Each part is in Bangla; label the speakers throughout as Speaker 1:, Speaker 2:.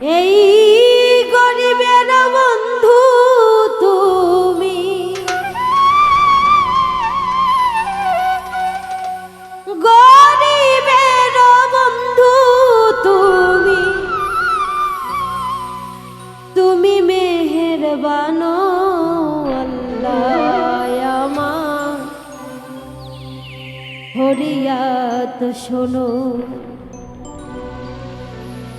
Speaker 1: এই গরিবের বন্ধু তুমি। গরিবের বন্ধু তুমি। তুমি মেহেরবান হরিয়াত শোনো।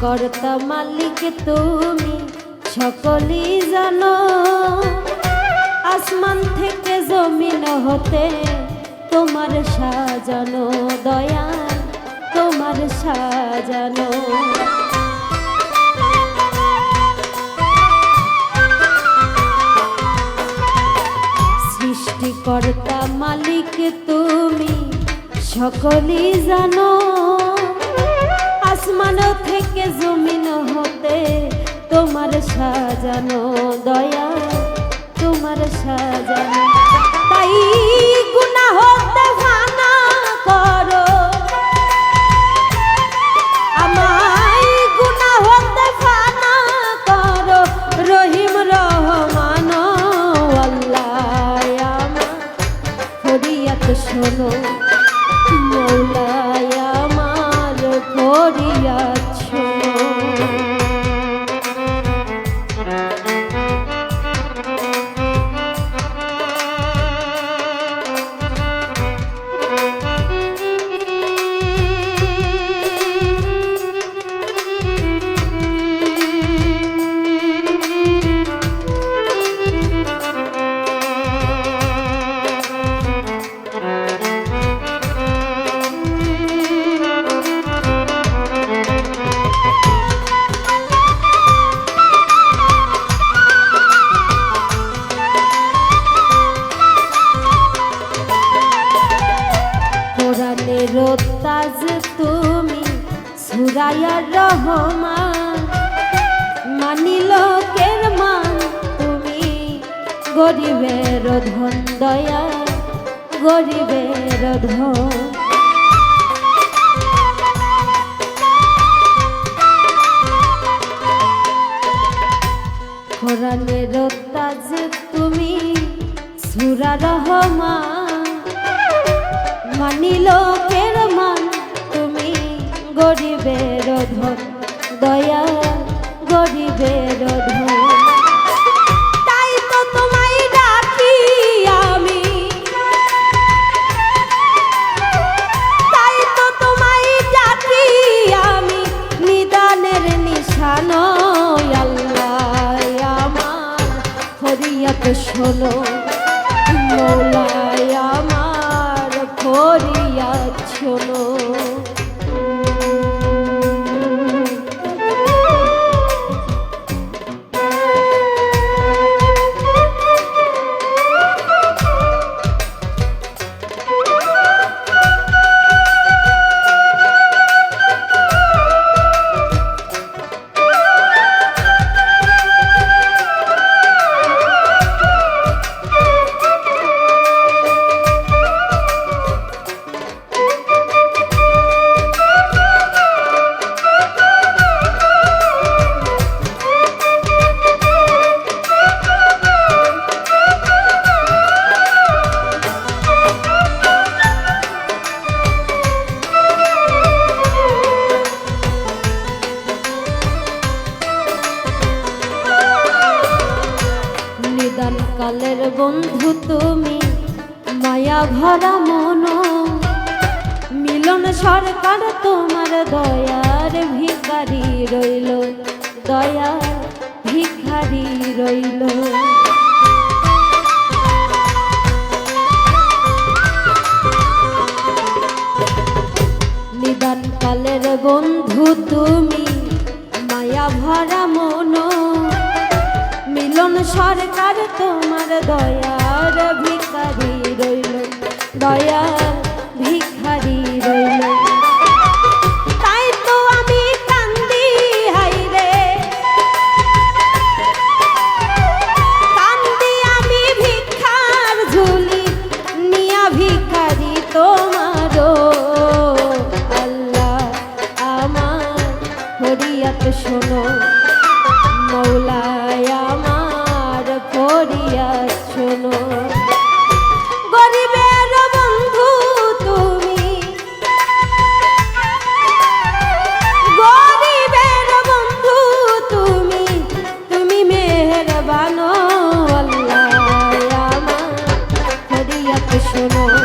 Speaker 1: সৃষ্টিকর্তা মালিক তুমি, সকলেই জানো। আসমান থেকে জমিন হতে তোমার সাজানো দয়া তোমার সাজানো। সৃষ্টিকর্তা মালিক তুমি, সকলেই জানো। আসমান থেকে জমিন হতে তোমার সাজানো দয়া তোমার সাজানো তাই কোরআনের তাজ তুমি সুরায়ার রহমান। মানি লোকের মান তুমি? গরিবের ধন দয়া, গরিবের ধন। কোরআনের তাজ তুমি সুরা রহমান। ধন দয়া গরিবের ধন তাই তো নিদানের নিশান আমার ফরিয়াত শোনো। মৌলায় আমার ফরিয়াদ শোনো। কালের বন্ধু তুমি, মায়া ভরা মন। মিলন সরকার তোমার দয়ার ভিখারি রইল দয়ার ভিখারি রইল। নিদান কালের বন্ধু তুমি, মায়া ভরা মন। মিলন সরকার, তোমার দয়ার ভিখারি রইল, দয়ার ভিখারি রইল। তাই তো কান্দি কান্দি আমি ভিক্ষার ঝুলি শোনো। ফরিয়াত শোনো।